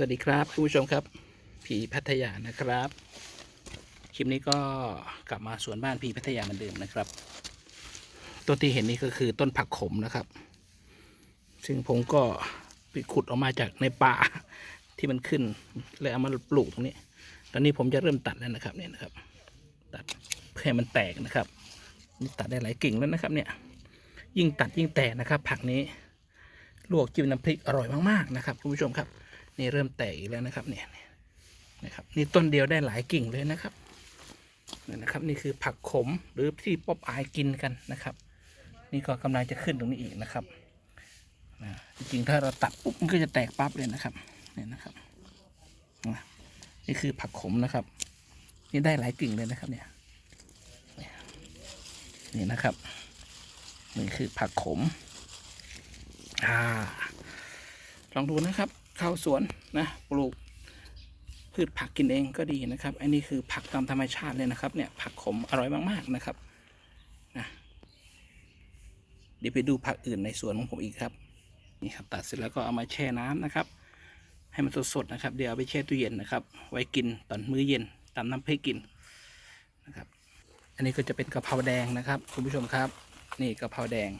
สวัสดีครับคุณผู้ชมครับ ผีพัทยานะครับ คลิปนี้ก็กลับมาสวนบ้านผีพัทยาเหมือนเดิมนะครับ ต้นที่เห็นนี่ก็คือต้นผักขมนะครับ ซึ่งผมก็ไปขุดออกมาจากในป่าที่มันขึ้นเลยเอามาปลูกตรงนี้ ตอนนี้ผมจะเริ่มตัดแล้วนะครับเนี่ยนะครับ ตัดเพื่อให้มันแตกนะครับนี่ตัดได้หลายกิ่งแล้วนะครับเนี่ย ยิ่งตัดยิ่งแตกนะครับ ผักนี้ลวกจิ้มน้ำพริกอร่อยมากๆนะครับคุณผู้ชมครับ นี่เริ่มแตกอีกแล้วนะครับเนี่ยนะครับนี่ต้นเดียวได้หลายกิ่งเลยนะครับนี่นะครับ นี่คือผักขมหรือที่ป๊อปอายกินกันนะครับ นี่ก็กำลังจะขึ้นตรงนี้อีกนะครับจริงๆถ้าเราตัดปุ๊บมันก็จะแตกปั๊บเลยนะครับเนี่ยนะครับนี่คือผักขมนะครับ นี่ได้หลายกิ่งเลยนะครับเนี่ยเนี่ยนี่นะครับนี่คือผักขมอ่าลองดูนะครับ เข้าสวนนะปลูกพืชผักกินเองก็ดีนะครับ อันนี้คือผักตามธรรมชาติเลยนะครับเนี่ยผักขมอร่อยมากๆนะครับนะเดี๋ยวไปดูผักอื่นในสวนของผมอีกครับนี่ครับตัดเสร็จแล้วก็เอามาแช่น้ำนะครับ ให้มันสดๆนะครับ เดี๋ยวเอาไปแช่ตู้เย็นนะครับ ไว้กินตอนมื้อเย็นตามน้ำพริกกินนะครับ อันนี้ก็จะเป็นกะเพราแดงนะครับคุณผู้ชมครับ นี่กะเพราแดง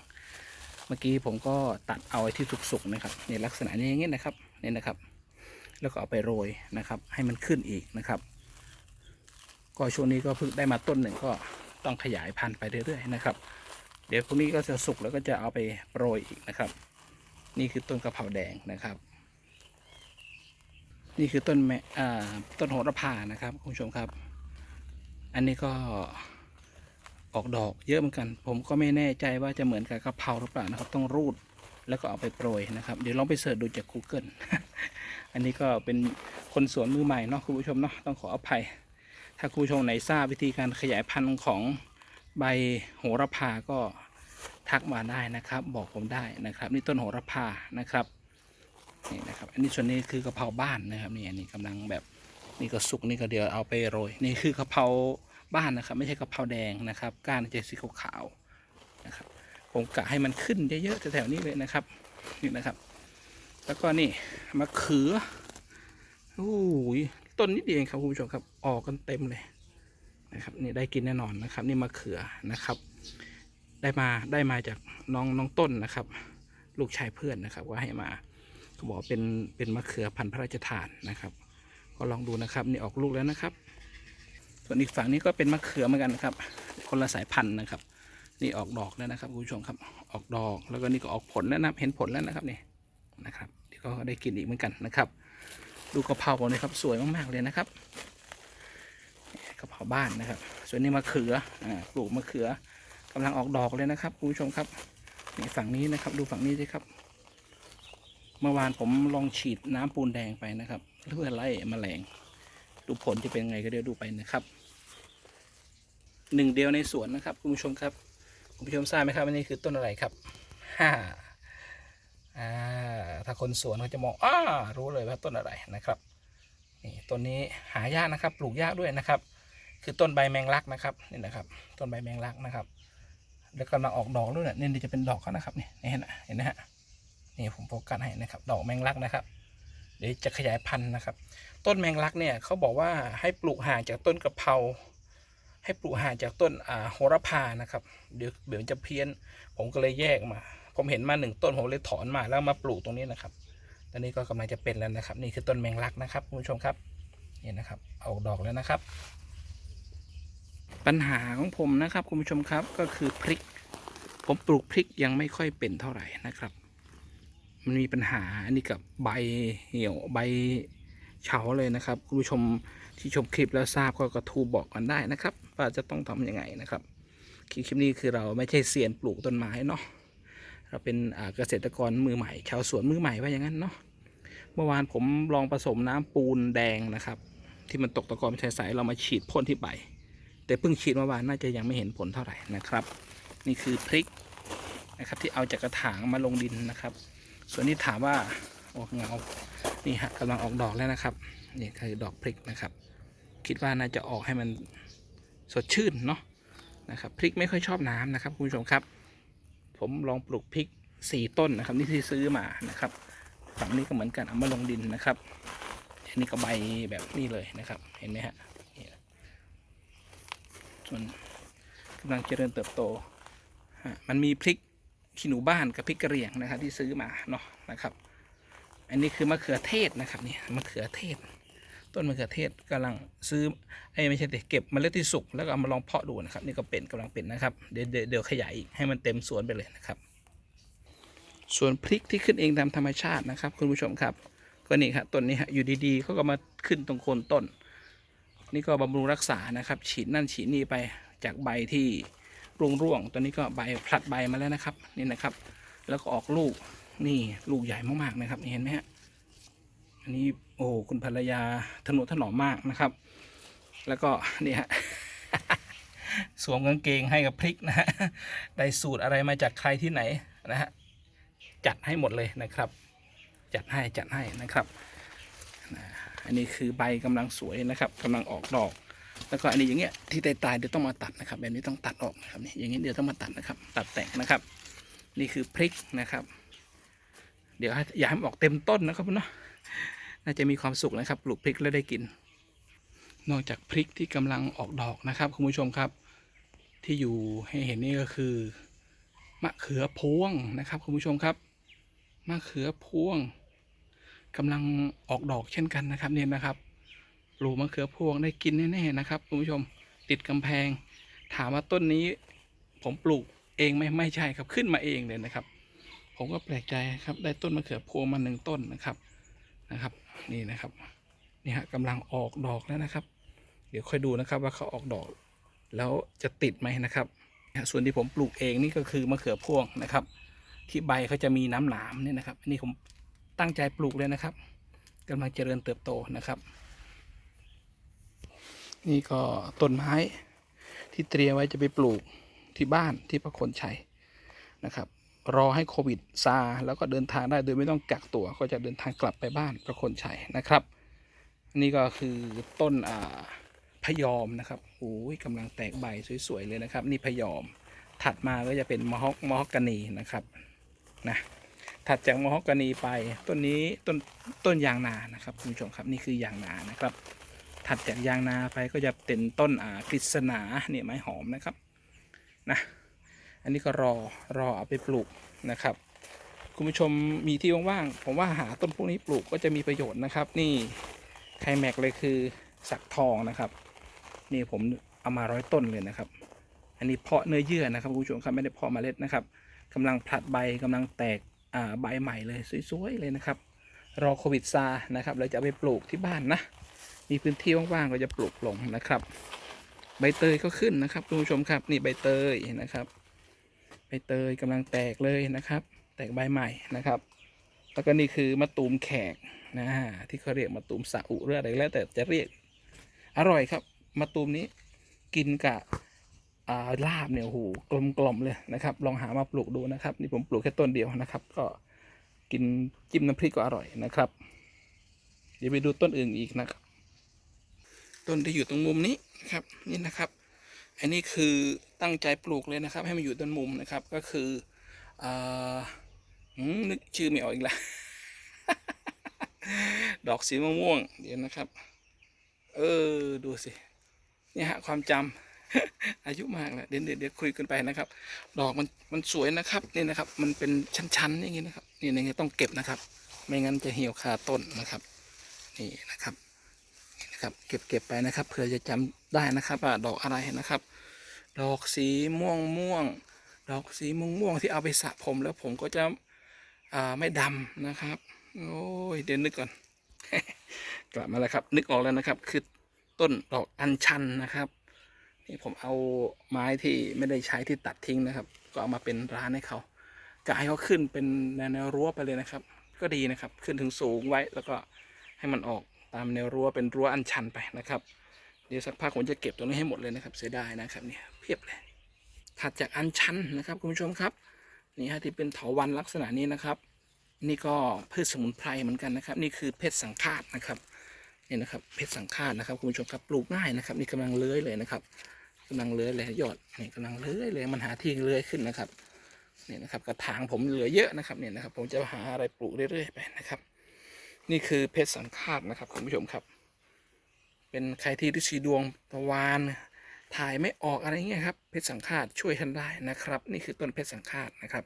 เมื่อกี้ผมก็ตัดเอาไอ้ที่สุกๆนะครับในลักษณะนี้อย่างนี้ยนะครับนี่นะครับ แล้วก็เอาไปโรยนะครับ ให้มันขึ้นอีกนะครับ ก็ช่วงนี้ก็เพิ่งได้มาต้นหนึ่งก็ต้องขยายพันธุ์ไปเรื่อยๆนะครับ เดี๋ยวพรุ่งนี้ก็จะสุกแล้วก็จะเอาไปโรยอีกนะครับ นี่คือต้นกระเพราแดงนะครับ นี่คือต้นแม่ต้นโหระพานะครับคุณผู้ชมครับ อันนี้ก็ ออกดอกเยอะเหมือนกัน ผมก็ไม่แน่ใจว่าจะเหมือนกับกะเพราหรือเปล่านะครับ ต้องรูดแล้วก็เอาไปโปรยนะครับ เดี๋ยวลองไปเสิร์ชดูจาก Google อันนี้ก็เป็นคนสวนมือใหม่เนาะคุณผู้ชมเนาะต้องขออภัย ถ้าคุณผู้ชมไหนทราบวิธีการขยายพันธุ์ของใบโหระพาก็ทักมาได้นะครับ บอกผมได้นะครับ นี่ต้นโหระพานะครับนี่นะครับอันนี้ส่วนนี้คือกะเพราบ้านนะครับนี่อันนี้กำลังแบบนี่ก็สุกนี่ก็เดี๋ยวเอาไปโรยนี่คือกะเพรา บ้านนะครับ ไม่ใช่กะเพราแดงนะครับ ก้านจะสีขาวๆนะครับ ผมกะให้มันขึ้นเยอะๆแถวๆนี้เลยนะครับนี่นะครับ แล้วก็นี่มะเขือโอ้ยต้นนิดเดียวเองครับคุณผู้ชมครับ ออกกันเต็มเลยนะครับนี่ได้กินแน่นอนนะครับ นี่มะเขือนะครับ ได้มาได้มาจากน้องน้องต้นนะครับ ลูกชายเพื่อนนะครับว่าให้มาเขาบอกเป็นเป็นมะเขือพันธุ์พระราชทานนะครับ ก็ลองดูนะครับ นี่ออกลูกแล้วนะครับ ส่วนอีกฝั่งนี้ก็เป็นมะเขือเหมือนกันนะครับ คนละสายพันธุ์นะครับ นี่ออกดอกแล้วนะครับคุณผู้ชมครับ ออกดอกแล้วก็นี่ก็ออกผลแล้วนะเห็นผลแล้วนะครับนี่นะครับเดี๋ยวก็ได้กินอีกเหมือนกันนะครับ ดูกระเพราผมนะครับสวยมากๆเลยนะครับกระเพราบ้านนะครับ ส่วนนี้มะเขืออ่าปลูกมะเขือกำลังออกดอกเลยนะครับคุณผู้ชมครับนี่ฝั่งนี้นะครับ ดูฝั่งนี้สิครับ เมื่อวานผมลองฉีดน้ำปูนแดงไปนะครับ เพื่อไล่แมลงดูผลจะเป็นไงก็เดี๋ยวดูไปนะครับ หนึ่งเดียวในสวนนะครับคุณผู้ชมครับคุณผู้ชมทราบไหมครับว่านี่คือต้นอะไรครับฮ่าอ่าถ้าคนสวนเขาจะมองอ้ารู้เลยว่าต้นอะไรนะครับนี่ต้นนี้หายากนะครับ ปลูกยากด้วยนะครับ คือต้นใบแมงลักนะครับนี่นะครับ ต้นใบแมงลักนะครับ แล้วกำลังออกดอกด้วยเนี่ยนี่จะเป็นดอกเขานะครับนี่เห็นไหมเห็นไหมฮะนี่ผมโฟกัสให้นะครับ ดอกแมงลักนะครับ เดี๋ยวจะขยายพันธุ์นะครับ ต้นแมงลักเนี่ยเขาบอกว่าให้ปลูกห่างจากต้นกระเพรา ให้ปลูกห่างจากต้นอ่าโหระพานะครับ เดี๋ยวเดี๋ยวจะเพี้ยน ผมก็เลยแยกมา ผมเห็นมาหนึ่งต้นผมเลยถอนมาแล้วมาปลูกตรงนี้นะครับ ตอนนี้ก็กำลังจะเป็นแล้วนะครับ นี่คือต้นแมงลักนะครับคุณผู้ชมครับนี่นะครับเอาดอกแล้วนะครับ ปัญหาของผมนะครับคุณผู้ชมครับก็คือพริก ผมปลูกพริกยังไม่ค่อยเป็นเท่าไหร่นะครับ มันมีปัญหาอันนี้กับใบเหี่ยวใบเฉาเลยนะครับ คุณผู้ชมที่ชมคลิปแล้วทราบก็กระทูบอกกันได้นะครับ ว่าจะต้องทำยังไงนะครับคลิปนี้คือเราไม่ใช่เซียนปลูกต้นไม้เนาะเราเป็นเกษตรกรมือใหม่ชาวสวนมือใหม่ว่าอย่างนั้นเนาะเมื่อวานผมลองผสมน้ำปูนแดงนะครับ ที่มันตกตะกอนใสๆเรามาฉีดพ่นที่ใบแต่เพิ่งฉีดเมื่อวานน่าจะยังไม่เห็นผลเท่าไหร่นะครับ นี่คือพริกนะครับที่เอาจากกระถางมาลงดินนะครับ ส่วนนี้ถามว่าโอ้เงานี่ฮะกำลังออกดอกแล้วนะครับนี่คือดอกพริกนะครับ คิดว่าน่าจะออกให้มัน สดชื่นเนาะนะครับพริกไม่ค่อยชอบน้ำนะครับคุณผู้ชมครับ ผมลองปลูกพริกสี่ต้นนะครับ นี่ที่ซื้อมานะครับฝั่งนี้ก็เหมือนกันเอามาลงดินนะครับอันี่ก็ใบแบบนี้เลยนะครับ เห็นไหมฮะนี่ส่วนกำลังเจริญเติบโตฮะมันมีพริกขี้หนูบ้านกับพริกกระเรียงนะครับ ที่ซื้อมาเนาะนะครับ อันนี้คือมะเขือเทศนะครับนี่มะเขือเทศ ต้นมะเขือเทศกำลังซื้อไอ้ไม่ใช่แต่เก็บเมล็ดที่สุกแล้วก็เอามาลองเพาะดูนะครับ นี่ก็เป็นกำลังเป็นนะครับ เดี๋ยวเดี๋ยวขยายให้มันเต็มสวนไปเลยนะครับ ส่วนพริกที่ขึ้นเองตามธรรมชาตินะครับ คุณผู้ชมครับ ก็นี่ครับต้นนี้ฮะอยู่ดีๆเขาก็มาขึ้นตรงโคนต้น นี่ก็บำรุงรักษานะครับ ฉีดนั่นฉีดนี่ไปจากใบที่ร่วงๆตอนนี้ก็ใบผลัดใบมาแล้วนะครับนี่นะครับ แล้วก็ออกลูกนี่ลูกใหญ่มากๆนะครับเห็นไหมฮะอันนี้ โอ้ คุณภรรยาถนุถนอมมากนะครับ แล้วก็นี่ฮะสวมกางเกงให้กับพริกนะฮะ ได้สูตรอะไรมาจากใครที่ไหนนะฮะ จัดให้หมดเลยนะครับ จัดให้จัดให้นะครับ อันนี้คือใบกำลังสวยนะครับกำลังออกดอก แล้วก็อันนี้อย่างเงี้ยที่ตายๆเดี๋ยวต้องมาตัดนะครับ แบบนี้ต้องตัดออกนะครับนี่อย่างนี้เดี๋ยวต้องมาตัดนะครับ ตัดแต่งนะครับ นี่คือพริกนะครับ เดี๋ยวอย่าให้มันออกเต็มต้นนะครับเนาะ น่าจะมีความสุขนะครับปลูกพริกแล้วได้กิน นอกจากพริกที่กำลังออกดอกนะครับคุณผู้ชมครับ ที่อยู่ให้เห็นนี่ก็คือมะเขือพวงนะครับคุณผู้ชมครับมะเขือพวงกำลังออกดอกเช่นกันนะครับเนี่ยนะครับปลูกมะเขือพวงได้กินแน่ๆนะครับคุณผู้ชมติดกำแพง ถามว่าต้นนี้ ผมปลูกเองไหมไม่ใช่ครับขึ้นมาเองเลยนะครับ ผมก็แปลกใจครับได้ต้นมะเขือพวงมาหนึ่งต้นนะครับนะครับ นี่นะครับนี่ฮะกำลังออกดอกแล้วนะครับ เดี๋ยวค่อยดูนะครับว่าเขาออกดอก แล้วจะติดไหมนะครับ ส่วนที่ผมปลูกเองนี่ก็คือมะเขือพวงนะครับ ที่ใบเขาจะมีน้ำหนามเนี่ยนะครับอันนี้ผมตั้งใจปลูกเลยนะครับกำลังเจริญเติบโตนะครับ นี่ก็ต้นไม้ที่เตรียมไว้จะไปปลูกที่บ้านที่พระคนชัยนะครับ รอให้โควิดซาแล้วก็เดินทางได้โดยไม่ต้องกักตัว ก็จะเดินทางกลับไปบ้านพระคนชัยนะครับ นี่ก็คือต้นอ่าพยอมนะครับโอ้ยกำลังแตกใบสวยๆเลยนะครับ นี่พยอม ถัดมาก็จะเป็นมะฮอกมะฮอกกานีนะครับนะถัดจากมะฮอกกานีไปต้นนี้ต้นต้นยางนานะครับคุณผู้ชมครับนี่คือยางนานะครับ ถัดจากยางนาไปก็จะเป็นต้นอ่ากฤษณาเนี่ยไม้หอมนะครับนะ อันนี้ก็รอรอเอาไปปลูกนะครับ คุณผู้ชมมีที่ว่างๆผมว่าหาต้นพวกนี้ปลูกก็จะมีประโยชน์นะครับ นี่ไคลแม็กเลยคือสักทองนะครับ นี่ผมเอามาร้อยต้นเลยนะครับ อันนี้เพาะเนื้อเยื่อนะครับคุณผู้ชมครับไม่ได้เพาะเมล็ดนะครับกำลังผลัดใบกำลังแตกอ่าใบใหม่เลยสวยๆเลยนะครับ รอโควิดซานะครับเราจะเอาไปปลูกที่บ้านนะมีพื้นที่ว่างๆก็จะปลูกลงนะครับ ใบเตยก็ขึ้นนะครับคุณผู้ชมครับ นี่ใบเตยนะครับ ใบเตยกำลังแตกเลยนะครับ แตกใบใหม่นะครับ แล้วก็นี่คือมะตูมแขกนะที่เขาเรียกมะตูมสาอุเรืออะไรแล้วแต่จะเรียกอร่อยครับมะตูมนี้กินกับาลาบเนี่ยโอ้โหกลมกล่อมเลยนะครับ ลองหามาปลูกดูนะครับ นี่ผมปลูกแค่ต้นเดียวนะครับ ก็กินจิ้มน้ำพริกก็อร่อยนะครับ เดี๋ยวไปดูต้นอื่นอีกนะครับ ต้นที่อยู่ตรงมุมนี้นะครับ นี่นะครับ อันนี้คือตั้งใจปลูกเลยนะครับ ให้มันอยู่ต้นมุมนะครับ ก็คืออ่อนึกชื่อไม่ออกอีกล้วดอกสีม่วงเดี๋ยวนะครับ เออดูสิเนี่ยฮะความจำอายุมากแล้วเดี๋ยวเดี๋ยวคุยกันไปนะครับ ดอกมันมันสวยนะครับนี่นะครับ มันเป็นชั้นๆอย่างงี้นะครับนี่นี่ต้องเก็บนะครับ ไม่งั้นจะเหี่ยวคาต้นนะครับ นี่นะครับนะครับ เก็บเก็บไปนะครับเผื่อจะจำ ได้นะครับว่าดอกอะไรนะครับ ดอกสีม่วงม่วง ดอกสีม่วงม่วงที่เอาไปสระผมแล้วผมก็จะอ่าไม่ดำนะครับ โอ้ยเดี๋ยวนึกก่อน กลับมาแล้วครับ นึกออกแล้วนะครับ คือต้นดอกอัญชันนะครับนี่ผมเอาไม้ที่ไม่ได้ใช้ที่ตัดทิ้งนะครับ ก็เอามาเป็นร้านให้เขากะให้เขาขึ้นเป็นแนวแนวรั้วไปเลยนะครับ ก็ดีนะครับ ขึ้นถึงสูงไว้แล้วก็ให้มันออกตามแนวรั้วเป็นรั้วอันชันไปนะครับ เดี๋ยวสักพักผมจะเก็บตรงนี้ให้หมดเลยนะครับ เสียดายนะครับเนี่ยเพียบเลยถัดจากอันชันนะครับคุณผู้ชมครับนี่ฮะที่เป็นเถาวันลักษณะนี้นะครับ นี่ก็พืชสมุนไพรเหมือนกันนะครับ นี่คือเพชรสังฆาตนะครับนี่นะครับเพชรสังฆาตนะครับคุณผู้ชมครับปลูกง่ายนะครับ นี่กำลังเลื้อยเลยนะครับกำลังเลื้อยเลยยอดนี่กำลังเลื้อยเลยมันหาที่เลื้อยขึ้นนะครับนี่นะครับกระถางผมเหลือเยอะนะครับเนี่ยนะครับ ผมจะหาอะไรปลูกเรื่อยๆไปนะครับ นี่คือเพชรสังฆาตนะครับคุณผู้ชมครับ เป็นใครที่ฤทธิ์ดวงประวานถ่ายไม่ออกอะไรเงี้ยครับเพชรสังฆาตช่วยท่านได้นะครับ นี่คือต้นเพชรสังฆาตนะครับ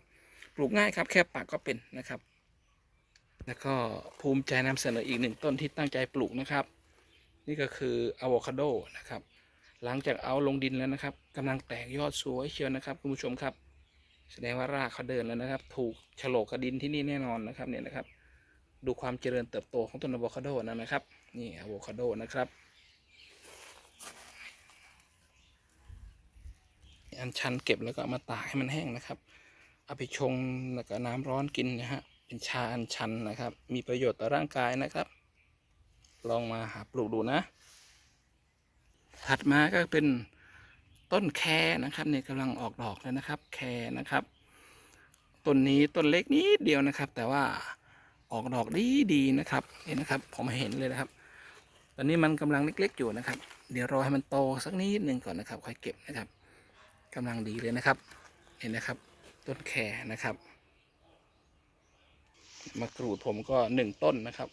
ปลูกง่ายครับแค่ปักก็เป็นนะครับ แล้วก็ภูมิใจนำเสนออีกหนึ่งต้นที่ตั้งใจปลูกนะครับ นี่ก็คืออะโวคาโดนะครับ หลังจากเอาลงดินแล้วนะครับกำลังแตกยอดสวยเชียวนะครับคุณผู้ชมครับ แสดงว่ารากเขาเดินแล้วนะครับ ถูกฉลกกับดินที่นี่แน่นอนนะครับเนี่ยนะครับ ดูความเจริญเติบโตของต้นอะโวคาโดนะนะครับ นี่อะโวคาโดนะครับ อันชันเก็บแล้วก็มาตากให้มันแห้งนะครับ เอาไปชงแล้วก็น้ำร้อนกินนะฮะ เป็นชาอันชันนะครับ มีประโยชน์ต่อร่างกายนะครับ ลองมาหาปลูกดูนะ ถัดมาก็เป็นต้นแคนะครับเนี่ยกำลังออกดอกแล้วนะครับ แคนะครับต้นนี้ต้นเล็กนิดเดียวนะครับ แต่ว่าออกดอกดีดีนะครับนี่นนะครับผมเห็นเลยนะครับ ตอนนี้มันกำลังเล็ก ๆ อยู่นะครับ เดี๋ยวรอให้มันโตสักนิดหนึ่งก่อนนะครับค่อยเก็บนะครับ กำลังดีเลยนะครับ เห็นนะครับ ต้นแคนะครับ มะกรูดผมก็หนึ่งต้นนะครับ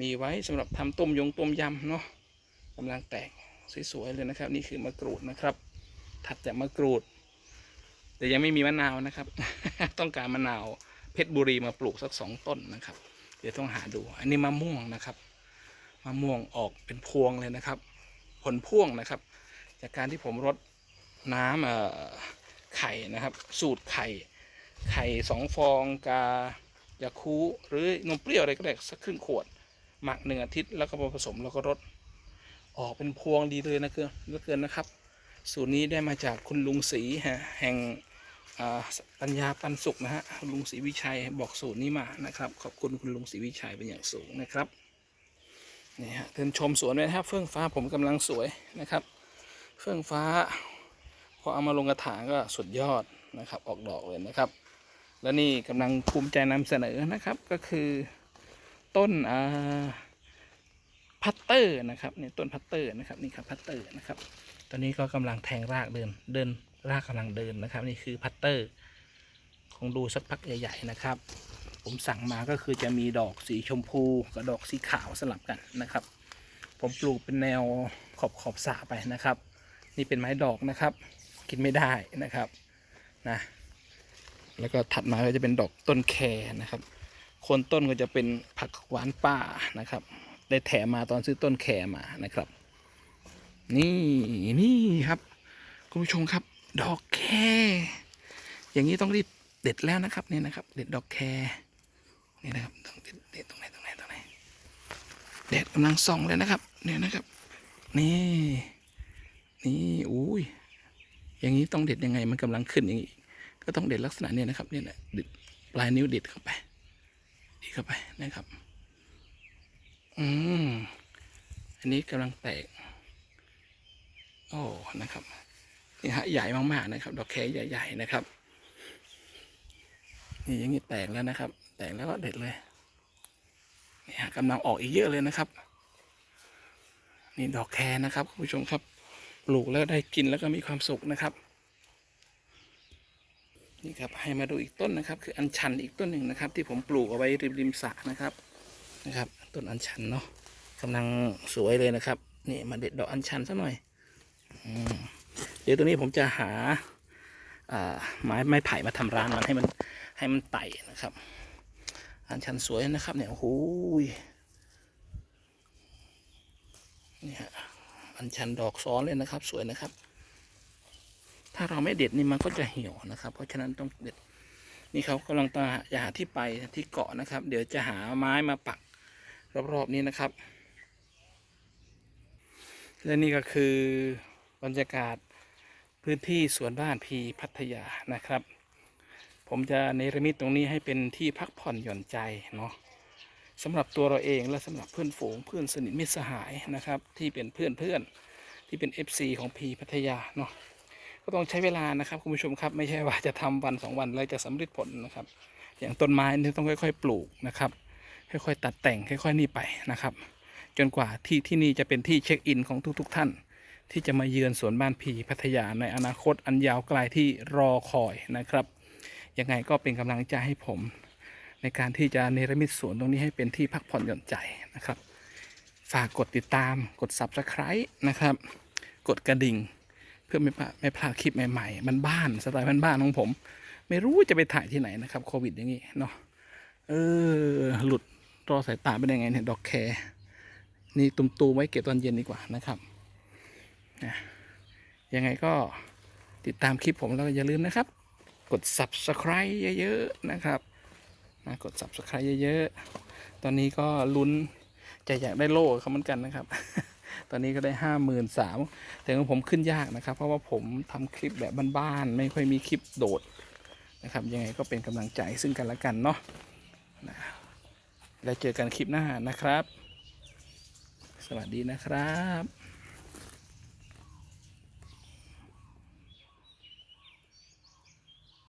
มีไว้สำหรับทำต้มยงต้มยำเนาะกำลังแตกสวยๆเลยนะครับ นี่คือมะกรูดนะครับ ถัดจากมะกรูด แต่ยังไม่มีมะนาวนะครับ ต้องการมะนาวเพชรบุรีมาปลูกสักสองต้นนะครับ เดี๋ยวต้องหาดู อันนี้มะม่วงนะครับมะม่วงออกเป็นพวงเลยนะครับ ผลพ่วงนะครับ จากการที่ผมรด น้ำไข่นะครับ สูตรไข่ ไข่สองฟองกายาคูหรือนมเปรี้ยวอะไรก็ได้สักครึ่งขวด หมักหนึ่งอาทิตย์แล้วก็มาผสมแล้วก็รดออกเป็นพวงดีเลยนะเกินเหลือเกินนะครับ สูตรนี้ได้มาจากคุณลุงศรีฮะแห่งปัญญาปันสุขนะฮะลุงศรีวิชัยบอกสูตรนี้มานะครับ ขอบคุณคุณลุงศรีวิชัยเป็นอย่างสูงนะครับนี่ฮะเดินชมสวนไว้นะครับเฟื่องฟ้าผมกำลังสวยนะครับ เฟื่องฟ้า อเอามาลงกระถางก็สุดยอดนะครับ ออกดอกเลยนะครับ และนี่กำลังภูมิใจนำเสนอนะครับก็คือต้นอ่าพัตเตอร์นะครับนี่ต้นพัตเตอร์นะครับนี่ครับพัตเตอร์นะครับ ตอนนี้ก็กำลังแทงรากเดินเดินรากกำลังเดินนะครับ นี่คือพัตเตอร์คงดูสักพักใหญ่ๆนะครับ ผมสั่งมาก็คือจะมีดอกสีชมพูกับดอกสีขาวสลับกันนะครับ ผมปลูกเป็นแนวขอบขอบสระไปนะครับ นี่เป็นไม้ดอกนะครับ กินไม่ได้นะครับนะแล้วก็ถัดมาก็จะเป็นดอกต้นแคนะครับโคนต้นก็จะเป็นผักหวานป่านะครับ ได้แถมมาตอนซื้อต้นแคมานะครับ นี่นี่ครับ คุณผู้ชมครับ ดอกแค อย่างนี้ต้องรีบเด็ดแล้วนะครับนี่นะครับ เด็ดดอกแคนี่นะครับต้องเด็ดเด็ดตรงไหนตรงไหนตรงไหนแดดกำลังส่องเลยนะครับเนี่ยนะครับ นี่ นี่อุ้ย อย่างนี้ต้องเด็ดยังไงมันกำลังขึ้นอย่างนี้ก็ต้องเด็ดลักษณะเนี้นะครับเนี่ยนะเด็ดปลายนิ้วเด็ดเข้าไปดีเข้าไปนะครับ อืมอันนี้กำลังแตก โอ้นะครับนี่ฮะใหญ่มากๆนะครับ ดอกแคใหญ่ ๆ นะครับนี่อย่างนี้แตกแล้วนะครับ แตกแล้วก็เด็ดเลยนี่ฮะกำลังออกอีกเยอะเลยนะครับ นี่ดอกแคนะครับคุณผู้ชมครับ ปลูกแล้วได้กินแล้วก็มีความสุขนะครับ นี่ครับให้มาดูอีกต้นนะครับ คืออัญชันอีกต้นหนึ่งนะครับ ที่ผมปลูกเอาไว้ริมริมสระนะครับนะครับ ต้นอัญชันเนาะกำลังสวยเลยนะครับนี่มาเด็ดดอกอัญชันสักหน่อยอเดี๋ยวตัวนี้ผมจะหาไม้ไม้ไผ่มาทำร้านมันให้มันให้มันไต่นะครับ อัญชันสวยนะครับเนี่ยโอ้โหยนี่ฮะ อัญชันดอกซ้อนเลยนะครับ สวยนะครับ ถ้าเราไม่เด็ดนี่มันก็จะเหี่ยวนะครับ เพราะฉะนั้นต้องเด็ด นี่เขากำลังตาจะหาที่ไปที่เกาะนะครับ เดี๋ยวจะหาไม้มาปักรอบๆนี้นะครับ และนี่ก็คือบรรยากาศพื้นที่สวนบ้านพีพัทยานะครับ ผมจะเนรมิตตรงนี้ให้เป็นที่พักผ่อนหย่อนใจเนาะ สำหรับตัวเราเองและสำหรับเพื่อนฝูงเพื่อนสนิทมิตรสหายนะครับ ที่เป็นเพื่อนเพื่อนที่เป็น FC ของพีพัทยาเนาะก็ต้องใช้เวลานะครับคุณผู้ชมครับไม่ใช่ว่าจะทำวันสองวันแล้วจะสำเร็จผลนะครับ อย่างต้นไม้นี่ต้องค่อย ๆ ปลูกนะครับ ค่อยๆตัดแต่งค่อย ๆ นี่ไปนะครับ จนกว่าที่ที่นี่จะเป็นที่เช็คอินของทุก ๆ ท่าน ที่จะมาเยือนสวนบ้านพีพัทยาในอนาคตอันยาวไกลที่รอคอยนะครับยังไงก็เป็นกำลังใจให้ผม ในการที่จะเนรมิตสวนตรงนี้ให้เป็นที่พักผ่อนหย่อนใจนะครับ ฝากกดติดตามกด subscribe นะครับ กดกระดิ่ง เพื่อไม่พลาดไม่พลาดคลิปใหม่ๆมันบ้านสไตล์บ้านของผม ไม่รู้จะไปถ่ายที่ไหนนะครับโควิดอย่างนี้เนาะเออหลุดรอสายตาเป็นยังไงเนี่ยดอกแครนี่ตุมตูมไว้เก็บตอนเย็นดีกว่านะครับนะยังไงก็ติดตามคลิปผมแล้วอย่าลืมนะครับ กด subscribe เยอะๆนะครับ นะกด subscribe เยอะๆ ตอนนี้ก็ลุ้นจะอยากได้โล่เขาเหมือนกันนะครับ ตอนนี้ก็ได้ห้าหมื่นสามแต่ของผมขึ้นยากนะครับ เพราะว่าผมทำคลิปแบบบ้านๆ ไม่ค่อยมีคลิปโดดนะครับ ยังไงก็เป็นกำลังใจซึ่งกันและกันเนาะนะแล้วเจอกันคลิปหน้านะครับ สวัสดีนะครับ